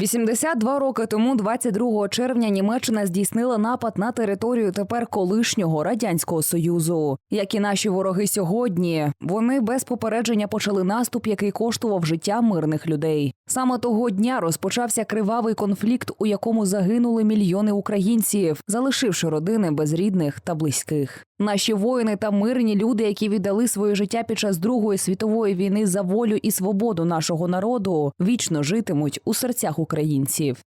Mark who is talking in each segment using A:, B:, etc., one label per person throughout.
A: 82 роки тому, 22 червня, Німеччина здійснила напад на територію тепер колишнього радянського союзу. Як і наші вороги сьогодні, вони без попередження почали наступ, який коштував життя мирних людей. Саме того дня розпочався кривавий конфлікт, у якому загинули мільйони українців, залишивши родини без рідних та близьких. Наші воїни та мирні люди, які віддали своє життя під час Другої світової війни за волю і свободу нашого народу, вічно житимуть у серцях українців.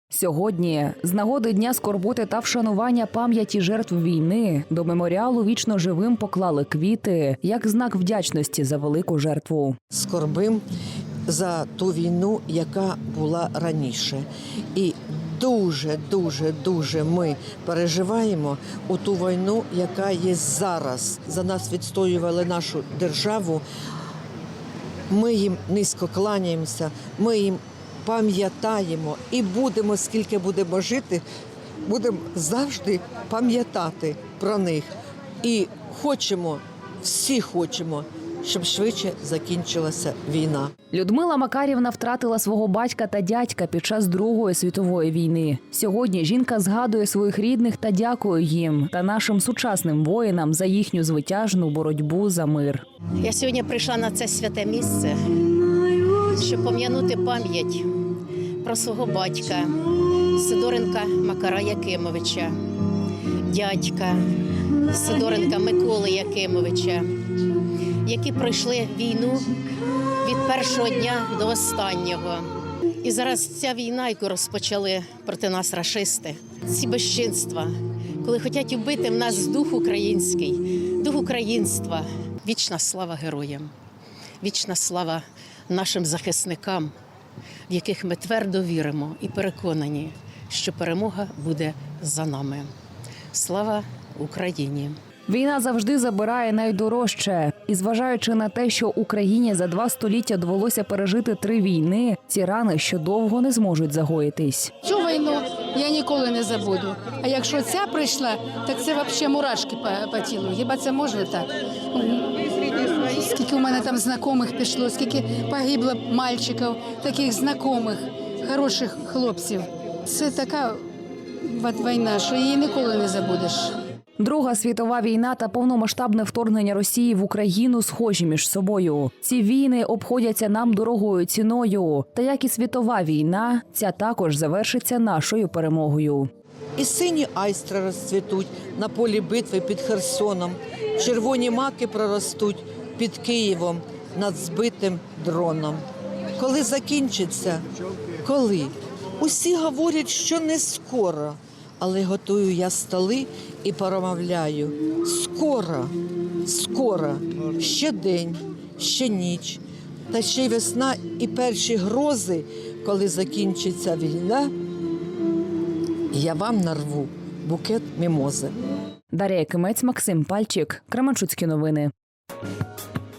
A: Сьогодні, з нагоди дня скорботи та вшанування пам'яті жертв війни, до меморіалу вічно живим поклали квіти як знак вдячності за велику жертву.
B: скорбим за ту війну, яка була раніше. І дуже, дуже, дуже ми переживаємо у ту війну, яка є зараз. За нас відстоювали нашу державу. Ми їм низько кланяємося, ми їм пам'ятаємо і будемо, скільки будемо жити, будемо завжди пам'ятати про них. І хочемо, всі хочемо, щоб швидше закінчилася війна.
A: Людмила Макарівна втратила свого батька та дядька під час Другої світової війни. Сьогодні жінка згадує своїх рідних та дякує їм та нашим сучасним воїнам за їхню звитяжну боротьбу за мир.
C: Я сьогодні прийшла на це святе місце, щоб пом'янути пам'ять про свого батька Сидоренка Макара Якимовича, дядька Сидоренка Миколи Якимовича, які пройшли війну від першого дня до останнього. І зараз ця війна, яку розпочали проти нас рашисти, ці безчинства, коли хочуть вбити в нас дух український, дух українства. Вічна слава героям, вічна слава нашим захисникам, в яких ми твердо віримо і переконані, що перемога буде за нами. Слава Україні!
A: Війна завжди забирає найдорожче, і зважаючи на те, що Україні за два століття довелося пережити три війни, ці рани ще довго не зможуть загоїтись.
D: Цю війну я ніколи не забуду. А якщо ця прийшла, так це взагалі мурашки по, по тілу. Хіба це можна так? Скільки у мене там знайомих пішло, скільки погибло мальчиків, таких знайомих, хороших хлопців. Це така війна, що її ніколи не забудеш.
A: Друга світова війна та повномасштабне вторгнення Росії в Україну схожі між собою. Ці війни обходяться нам дорогою ціною. Та як і світова війна, ця також завершиться нашою перемогою.
B: І сині айстри розцвітуть на полі битви під Херсоном. Червоні маки проростуть під Києвом над збитим дроном. Коли закінчиться? Коли? Усі говорять, що не скоро, але готую я столи і промовляю. Скоро, скоро, ще день, ще ніч, та ще й весна і перші грози, коли закінчиться війна, я вам нарву букет мімози.
A: Дар'я Кимець, Максим Пальчик, Кременчуцькі новини. Thank you.